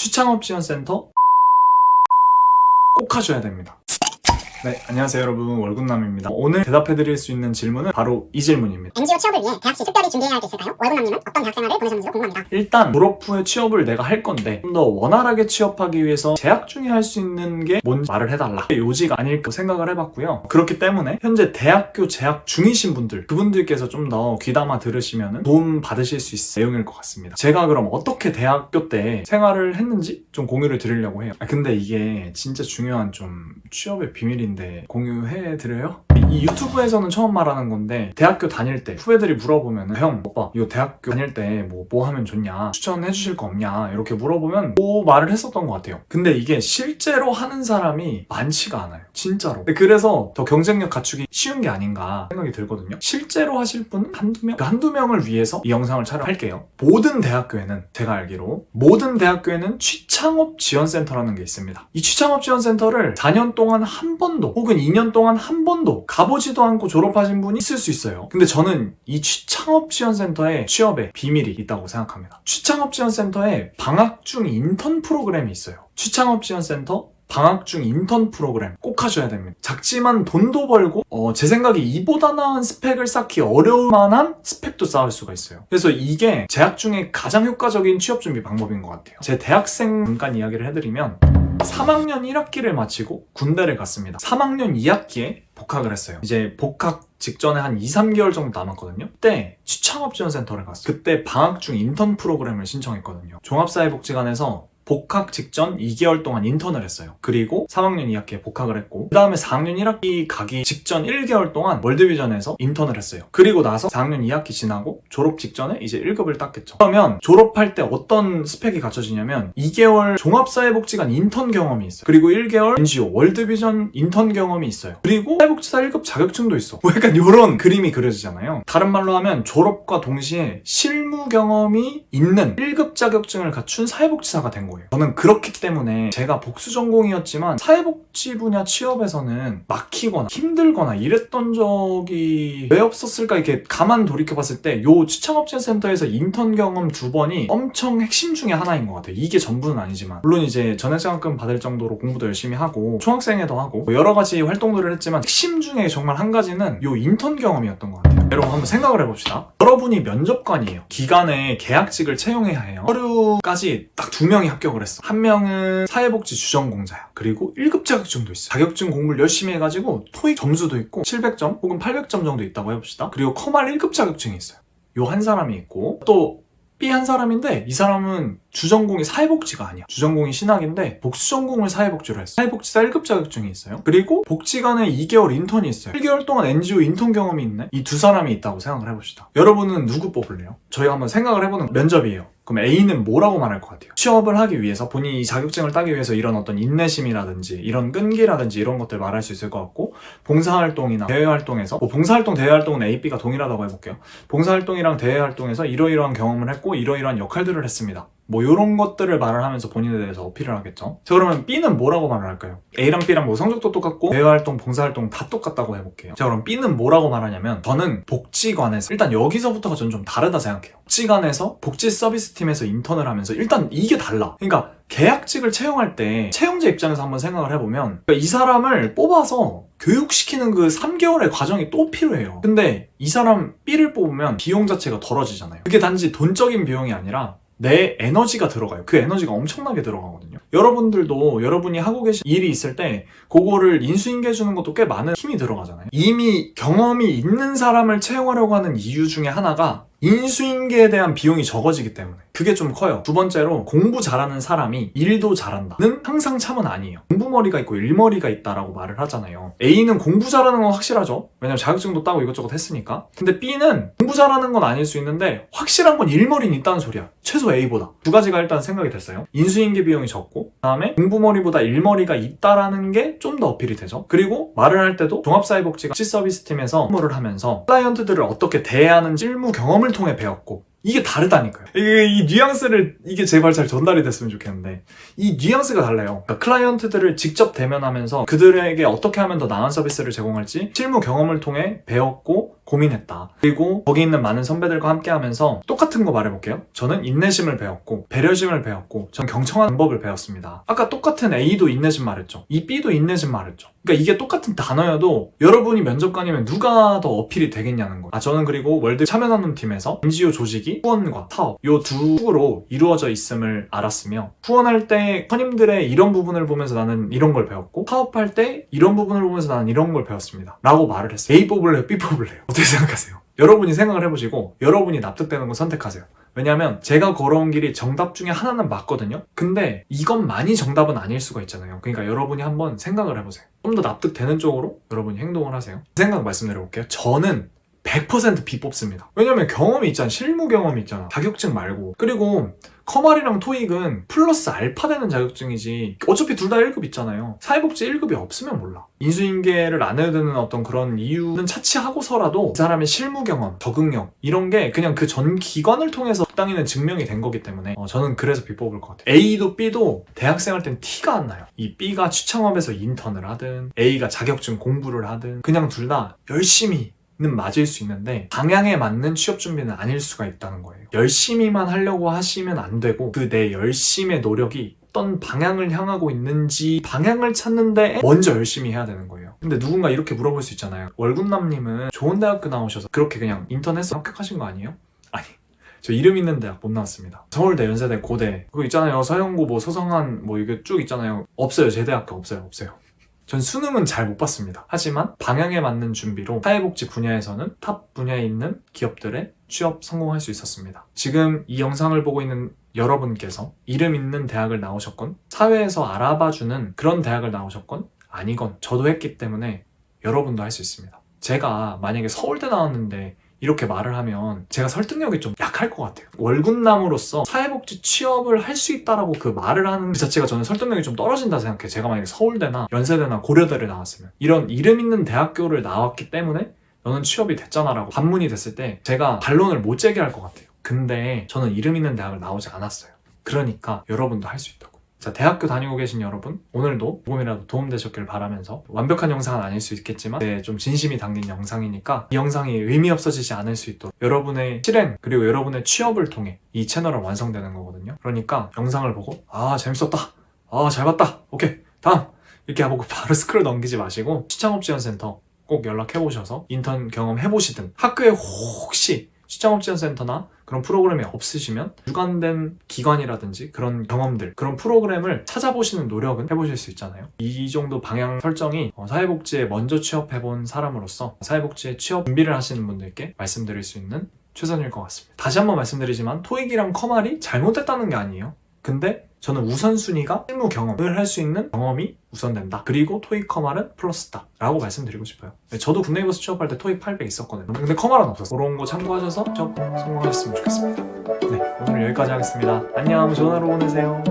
취창업 지원센터 꼭 하셔야 됩니다. 네, 안녕하세요 여러분 월급남입니다. 오늘 대답해드릴 수 있는 질문은 바로 이 질문입니다. NGO 취업을 위해 대학 시 특별히 준비해야 할 게 있을까요? 월급남님은 어떤 대학 생활을 보내셨는지 궁금합니다. 일단 졸업 후에 취업을 내가 할 건데 좀 더 원활하게 취업하기 위해서 재학 중에 할 수 있는 게 뭔지 말을 해달라 요지가 아닐까 생각을 해봤고요 그렇기 때문에 현재 대학교 재학 중이신 분들 그분들께서 좀 더 귀담아 들으시면 도움 받으실 수 있을 내용일 것 같습니다 제가 그럼 어떻게 대학교 때 생활을 했는지 좀 공유를 드리려고 해요 아, 근데 이게 진짜 중요한 좀 취업의 비밀인 데 공유해 드려요? 이 유튜브에서는 처음 말하는 건데 대학교 다닐 때 후배들이 물어보면 형 오빠 이거 대학교 다닐 때 뭐 뭐 하면 좋냐? 추천해 주실 거 없냐? 이렇게 물어보면 뭐 말을 했었던 것 같아요. 근데 이게 실제로 하는 사람이 많지가 않아요. 진짜로. 그래서 더 경쟁력 갖추기 쉬운 게 아닌가 생각이 들거든요. 실제로 하실 분은 한두 명? 그 한두 명을 위해서 이 영상을 촬영할게요. 모든 대학교에는 제가 알기로 모든 대학교에는 취창업 지원센터라는 게 있습니다. 이 취창업 지원센터를 4년 동안 한 번도 혹은 2년 동안 한 번도 가보지도 않고 졸업하신 분이 있을 수 있어요. 근데 저는 이 취창업 지원센터에 취업에 비밀이 있다고 생각합니다. 취창업 지원센터에 방학 중 인턴 프로그램이 있어요. 취창업 지원센터 방학 중 인턴 프로그램 꼭 하셔야 됩니다. 작지만 돈도 벌고 어, 제 생각에 이보다 나은 스펙을 쌓기 어려울 만한 스펙도 쌓을 수가 있어요. 그래서 이게 재학 중에 가장 효과적인 취업 준비 방법인 것 같아요. 제 대학생 잠깐 이야기를 해드리면 3학년 1학기를 마치고 군대를 갔습니다. 3학년 2학기에 복학을 했어요. 이제 복학 직전에 한 2, 3개월 정도 남았거든요. 그때 취창업 지원센터를 갔어요. 그때 방학 중 인턴 프로그램을 신청했거든요. 종합사회복지관에서 복학 직전 2개월 동안 인턴을 했어요. 그리고 3학년 2학기에 복학을 했고 그 다음에 4학년 1학기 가기 직전 1개월 동안 월드비전에서 인턴을 했어요. 그리고 나서 4학년 2학기 지나고 졸업 직전에 이제 1급을 땄겠죠. 그러면 졸업할 때 어떤 스펙이 갖춰지냐면 2개월 종합사회복지관 인턴 경험이 있어요. 그리고 1개월 NGO 월드비전 인턴 경험이 있어요. 그리고 사회복지사 1급 자격증도 있어. 뭐 약간 이런 그림이 그려지잖아요. 다른 말로 하면 졸업과 동시에 실무 경험이 있는 1급 자격증을 갖춘 사회복지사가 된 거예요. 저는 그렇기 때문에 제가 복수 전공이었지만 사회복지 분야 취업에서는 막히거나 힘들거나 이랬던 적이 왜 없었을까 이렇게 가만 돌이켜봤을 때요 취창업지원센터에서 인턴 경험 두 번이 엄청 핵심 중에 하나인 것 같아요. 이게 전부는 아니지만 물론 이제 전액장학금 받을 정도로 공부도 열심히 하고 총학생회도 하고 뭐 여러 가지 활동들을 했지만 핵심 중에 정말 한 가지는 요 인턴 경험이었던 것 같아요. 여러분 한번 생각을 해봅시다. 여러분이 면접관이에요. 기간에 계약직을 채용해야 해요. 서류까지 딱 두 명이 합격을 했어. 한 명은 사회복지 주전공자야. 그리고 1급 자격증도 있어. 자격증 공부를 열심히 해가지고 토익 점수도 있고 700점 혹은 800점 정도 있다고 해봅시다. 그리고 커말 1급 자격증이 있어요. 요 한 사람이 있고 또 B 한 사람인데 이 사람은 주전공이 사회복지가 아니야. 주전공이 신학인데 복수전공을 사회복지로 했어. 사회복지사 1급 자격증이 있어요. 그리고 복지관에 2개월 인턴이 있어요. 1개월 동안 NGO 인턴 경험이 있네. 이 두 사람이 있다고 생각을 해봅시다. 여러분은 누구 뽑을래요? 저희가 한번 생각을 해보는 면접이에요. 그럼 A는 뭐라고 말할 것 같아요? 취업을 하기 위해서 본인이 자격증을 따기 위해서 이런 어떤 인내심이라든지 이런 끈기라든지 이런 것들 말할 수 있을 것 같고 봉사활동이나 대외활동에서 뭐 봉사활동 대외활동은 A, B가 동일하다고 해볼게요. 봉사활동이랑 대외활동에서 이러이러한 경험을 했고 이러이러한 역할들을 했습니다. 뭐 이런 것들을 말을 하면서 본인에 대해서 어필을 하겠죠. 자 그러면 B는 뭐라고 말을 할까요? A랑 B랑 뭐 성적도 똑같고 대외활동, 봉사활동 다 똑같다고 해볼게요. 자 그럼 B는 뭐라고 말하냐면 저는 복지관에서 일단 여기서부터가 저는 좀 다르다 생각해요. 복지관에서 복지 서비스 팀에서 인턴을 하면서 일단 이게 달라. 그러니까 계약직을 채용할 때 채용자 입장에서 한번 생각을 해보면 그러니까 이 사람을 뽑아서 교육시키는 그 3개월의 과정이 또 필요해요. 근데 이 사람 B를 뽑으면 비용 자체가 덜어지잖아요. 그게 단지 돈적인 비용이 아니라 내 에너지가 들어가요. 그 에너지가 엄청나게 들어가거든요. 여러분들도 여러분이 하고 계신 일이 있을 때 그거를 인수인계 해 주는 것도 꽤 많은 힘이 들어가잖아요. 이미 경험이 있는 사람을 채용하려고 하는 이유 중에 하나가 인수인계에 대한 비용이 적어지기 때문에 그게 좀 커요. 두 번째로 공부 잘하는 사람이 일도 잘한다는 항상 참은 아니에요. 공부머리가 있고 일머리가 있다라고 말을 하잖아요. A는 공부 잘하는 건 확실하죠. 왜냐면 자격증도 따고 이것저것 했으니까. 근데 B는 공부 잘하는 건 아닐 수 있는데 확실한 건 일머리는 있다는 소리야. 최소 A보다. 두 가지가 일단 생각이 됐어요. 인수인계 비용이 적고 그 다음에 공부머리보다 일머리가 있다라는 게 좀 더 어필이 되죠. 그리고 말을 할 때도 종합사회복지가 서비스 팀에서 업무를 하면서 클라이언트들을 어떻게 대하는지 실무 경험을 통해 배웠고 이게 다르다니까요. 이게 이 뉘앙스를 이게 제발 잘 전달이 됐으면 좋겠는데 이 뉘앙스가 달라요. 그러니까 클라이언트들을 직접 대면하면서 그들에게 어떻게 하면 더 나은 서비스를 제공할지 실무 경험을 통해 배웠고 고민했다. 그리고 거기 있는 많은 선배들과 함께 하면서 똑같은 거 말해볼게요. 저는 인내심을 배웠고 배려심을 배웠고 전 경청하는 법을 배웠습니다. 아까 똑같은 A도 인내심 말했죠. 이 B도 인내심 말했죠. 그러니까 이게 똑같은 단어여도 여러분이 면접관이면 누가 더 어필이 되겠냐는 거예요. 아 저는 그리고 월드 참여나눔 팀에서 NGO 조직이 후원과 사업 요 두 축으로 이루어져 있음을 알았으며 후원할 때 선임들의 이런 부분을 보면서 나는 이런 걸 배웠고 사업할 때 이런 부분을 보면서 나는 이런 걸 배웠습니다. 라고 말을 했어요. A 뽑을래요? B 뽑을래요? 어떻게 생각하세요? 여러분이 생각을 해보시고 여러분이 납득되는 거 선택하세요. 왜냐하면 제가 걸어온 길이 정답 중에 하나는 맞거든요. 근데 이것만이 정답은 아닐 수가 있잖아요. 그러니까 여러분이 한번 생각을 해보세요. 좀 더 납득되는 쪽으로 여러분이 행동을 하세요. 생각 말씀드려볼게요. 저는 100% B 뽑습니다. 왜냐면 경험이 있잖아. 실무 경험이 있잖아. 자격증 말고. 그리고 커말이랑 토익은 플러스 알파 되는 자격증이지 어차피 둘 다 1급 있잖아요. 사회복지 1급이 없으면 몰라. 인수인계를 안 해야 되는 어떤 그런 이유는 차치하고서라도 이 사람의 실무 경험, 적응력 이런 게 그냥 그 전 기관을 통해서 땅에는 증명이 된 거기 때문에 어, 저는 그래서 B 뽑을 것 같아요. A도 B도 대학생 할땐 티가 안 나요. 이 B가 취창업에서 인턴을 하든 A가 자격증 공부를 하든 그냥 둘 다 열심히 는 맞을 수 있는데 방향에 맞는 취업 준비는 아닐 수가 있다는 거예요. 열심히만 하려고 하시면 안 되고 그 내 열심의 노력이 어떤 방향을 향하고 있는지 방향을 찾는데 먼저 열심히 해야 되는 거예요. 근데 누군가 이렇게 물어볼 수 있잖아요. 월군남님은 좋은 대학교 나오셔서 그렇게 그냥 인터넷에 합격하신 거 아니에요? 아니. 저 이름 있는 대학 못 나왔습니다. 서울대, 연세대, 고대. 그거 있잖아요. 서영고, 뭐, 소성한, 뭐, 이게 쭉 있잖아요. 없어요. 제 대학교 없어요. 없어요. 전 수능은 잘 못 봤습니다. 하지만 방향에 맞는 준비로 사회복지 분야에서는 탑 분야에 있는 기업들의 취업 성공할 수 있었습니다. 지금 이 영상을 보고 있는 여러분께서 이름 있는 대학을 나오셨건 사회에서 알아봐주는 그런 대학을 나오셨건 아니건 저도 했기 때문에 여러분도 할 수 있습니다. 제가 만약에 서울대 나왔는데 이렇게 말을 하면 제가 설득력이 좀 약할 것 같아요. 월군남으로서 사회복지 취업을 할 수 있다라고 그 말을 하는 그 자체가 저는 설득력이 좀 떨어진다 생각해요. 제가 만약에 서울대나 연세대나 고려대를 나왔으면 이런 이름 있는 대학교를 나왔기 때문에 너는 취업이 됐잖아라고 반문이 됐을 때 제가 반론을 못 제기할 것 같아요. 근데 저는 이름 있는 대학을 나오지 않았어요. 그러니까 여러분도 할 수 있다고. 자, 대학교 다니고 계신 여러분, 오늘도 조금이라도 도움되셨길 바라면서 완벽한 영상은 아닐 수 있겠지만 네, 좀 진심이 담긴 영상이니까 이 영상이 의미 없어지지 않을 수 있도록 여러분의 실행 그리고 여러분의 취업을 통해 이 채널은 완성되는 거거든요. 그러니까 영상을 보고 아 재밌었다, 아 잘 봤다, 오케이. 다음. 이렇게 하고 바로 스크롤 넘기지 마시고 시창업지원센터 꼭 연락해보셔서 인턴 경험 해보시든 학교에 혹시 시장업지원센터나 그런 프로그램이 없으시면 주관된 기관이라든지 그런 경험들, 그런 프로그램을 찾아보시는 노력은 해보실 수 있잖아요. 이 정도 방향 설정이 어, 사회복지에 먼저 취업해본 사람으로서 사회복지에 취업 준비를 하시는 분들께 말씀드릴 수 있는 최선일 것 같습니다. 다시 한번 말씀드리지만 토익이랑 커말이 잘못됐다는 게 아니에요. 근데 저는 우선순위가 실무 경험을 할 수 있는 경험이 우선된다. 그리고 토익 커말은 플러스다. 라고 말씀드리고 싶어요. 네, 저도 국내에서 취업할 때 토익 800 있었거든요. 근데 커말은 없었어요. 그런 거 참고하셔서 취업 성공하셨으면 좋겠습니다. 네, 오늘 여기까지 하겠습니다. 안녕, 좋은 하루 보내세요.